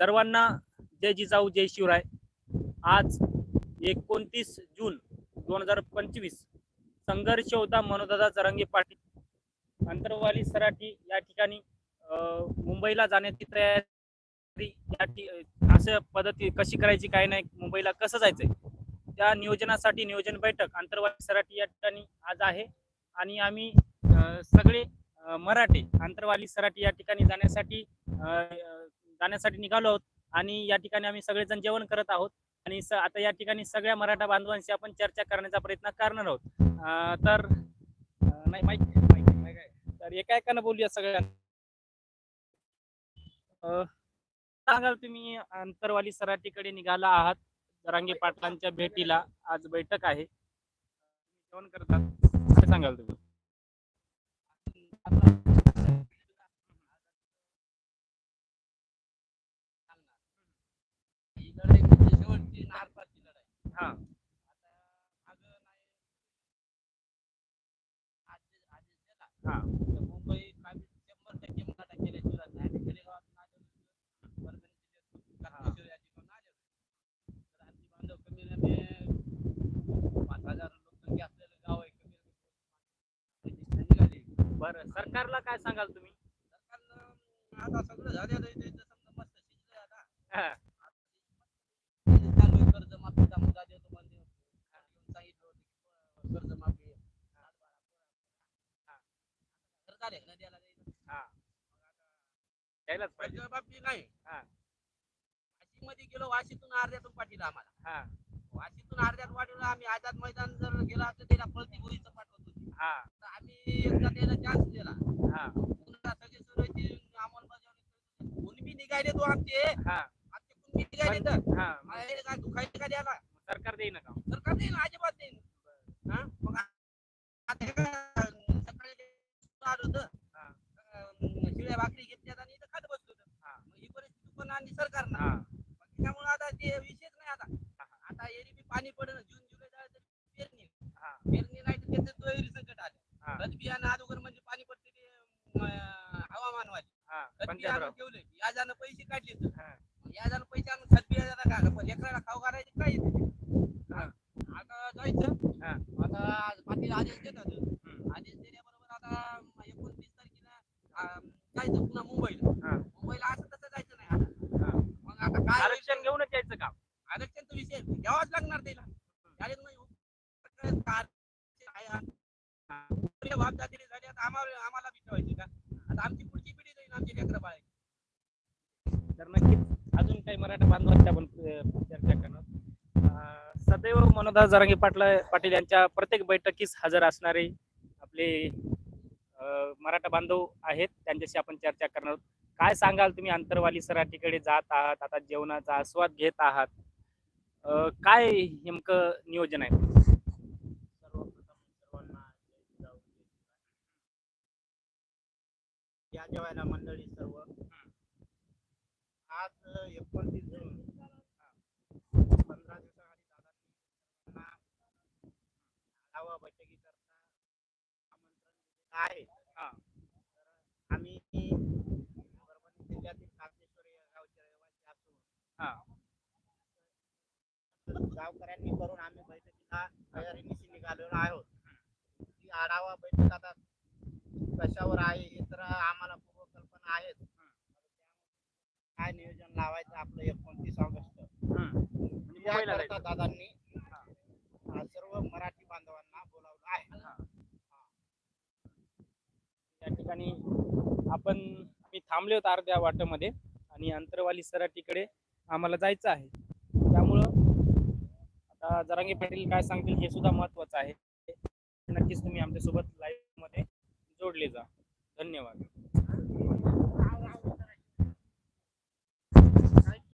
सर्वांना जय जिजाऊ जय शिवराय. आज एकोणतीस जून दोन हजार पंचवीस संघर्ष होता मनोदादा चरंगे पाटील. अंतरवाली सराठी या ठिकाणी मुंबईला जाण्याची तयारी या असं पद्धती कशी करायची काय नाही मुंबईला कसं जायचंय? त्या नियोजनासाठी नियोजन बैठक आंतरवाली सराठी या ठिकाणी आज आहे. आणि आम्ही सगळे मराठी मराठे सराठी या ठिकाणी जाण्यासाठी जाण्यासाठी निघालो आहोत. आणि या ठिकाणी आम्ही सगळेजण जेवण करत आहोत. आणि आता या ठिकाणी सगळ्या मराठा बांधवांशी आपण चर्चा करण्याचा प्रयत्न करणार आहोत. तर नाही माहिती माहिती तर एका एकानं बोलूया सगळ्यांना. सांगाल तुम्ही अंतरवाली सराटीकडे निघाला आहात. रांगे पाटलांच्या भेटीला आज बैठक आहे. जेवण करतात सांगाल तुम्ही? सरकारला काय सांगाल तुम्ही? आता सगळं झालेलं आहे त्याचं समजा मस्त शिजलंय आता हा, चालू आहे कर्जमाफीचा मुद्दा देतो म्हणजे घेऊन सांगितलं होतं की कर्जमाफी द्यायचं. हा. द्यायलाच पाहिजे. नाही हा. वाशी मध्ये गेलो वाशीतून अर्ध्यातून पाठीला आम्हाला. हा. वाशीतून अर्ध्यात वाढवलं आम्ही आझाद मैदान जर गेला तर त्याला पळती गोळीचं पाठवत होती हा. तर आम्ही एकदा त्याला चान्स दिला. हा. पुन्हा सगळे सुरवाती अंमलबजावणी निघाले तो आमचे. हा. आमचे कोणी बी निघाले तर. हा. काय दुखायचं का द्यायला सरकार देईन का? सरकार देईन अजिबात भाकरी घेतल्यात आणि इथं खात बसलो. हा. मग ही परिस्थिती पण आणली सरकारनं त्यामुळे आता ते विषयच नाही आता आता एरवी पाणी पडेल जून जुलै झालं तरी पेरणी हा. पेरणी नाही तर त्याचं दुहेरी संकट. आलं खत बियाणं अगोदर म्हणजे पाणी पडते ते अं, हवामानवाली हा खत बियाणं ठेवले याजानं पैसे काढले तर. याजानं पैसे आणून खत बियाण्याला का पण लेकराला खाऊ घालायचे काय येते. आता जायचं हा. आता पाटील आदेश देतात हम्म. आदेश दिल्याबरोबर आता एकोणतीस तारखेला अं, जायचं पुन्हा मुंबईला हा. मुंबईला असं तसं जायचं नाही आता हा. मग आता काय आरक्षण घेऊनच यायचं का आरक्षणचा विषय घ्यावाच लागणार त्याला. त्याला नाही उपक्रम कार- आहे. पुढे बाप दातेले झाले आता आम्हाला आम्हाला बी ठेवायचे का? आता आमची पुढची पिढी जाईल आमची लेकरं बाळ. तर नक्कीच अजून काही मराठा बांधवांची आपण अं, चर्चा करणार. अं, सदैव मनोदा जरांगे पाटला पाटील यांच्या प्रत्येक बैठकीस हजर असणारे आपले मराठा बांधव आहेत. त्यांच्याशी आपण चर्चा करणार आहोत. काय सांगाल तुम्ही? अंतरवाली सराठीकडे जात आहात आता जेवणाचा आस्वाद घेत आहात. अं, काय नेमकं नियोजन आहे? सर्वप्रथम सर्वांना जय जिजाऊ, जय शिवराय. या जेवायला मंडळी सर्व. आज एकोणतीस जून. पंधरा दिवसाआधी दादांनी आढावा बैठकीकरता आमंत्रण दिलेलं आहे. हा. हा. गावकऱ्यांनी करून आम्ही बैठकीला तयारीनिशी निघालेलो आहोत. ही आढावा बैठक आता कशावर आहे हे तर आम्हाला पूर्वकल्पना काय नियोजन लावायचं आपलं एकोणतीस ऑगस्ट. दादांनी सर्व मराठी बांधवांना बोलावलं आहे. या ठिकाणी आपण आम्ही थांबले होतो अर्ध्या वाटामध्ये आणि अंतरवाली सराटीकडे आम्हाला जायचं आहे. त्यामुळं आता जरांगे पाटील काय सांगतील हे सुद्धा महत्वाचं आहे. नक्कीच तुम्ही आमच्यासोबत लाईव्हमध्ये जोडले जा. धन्यवाद.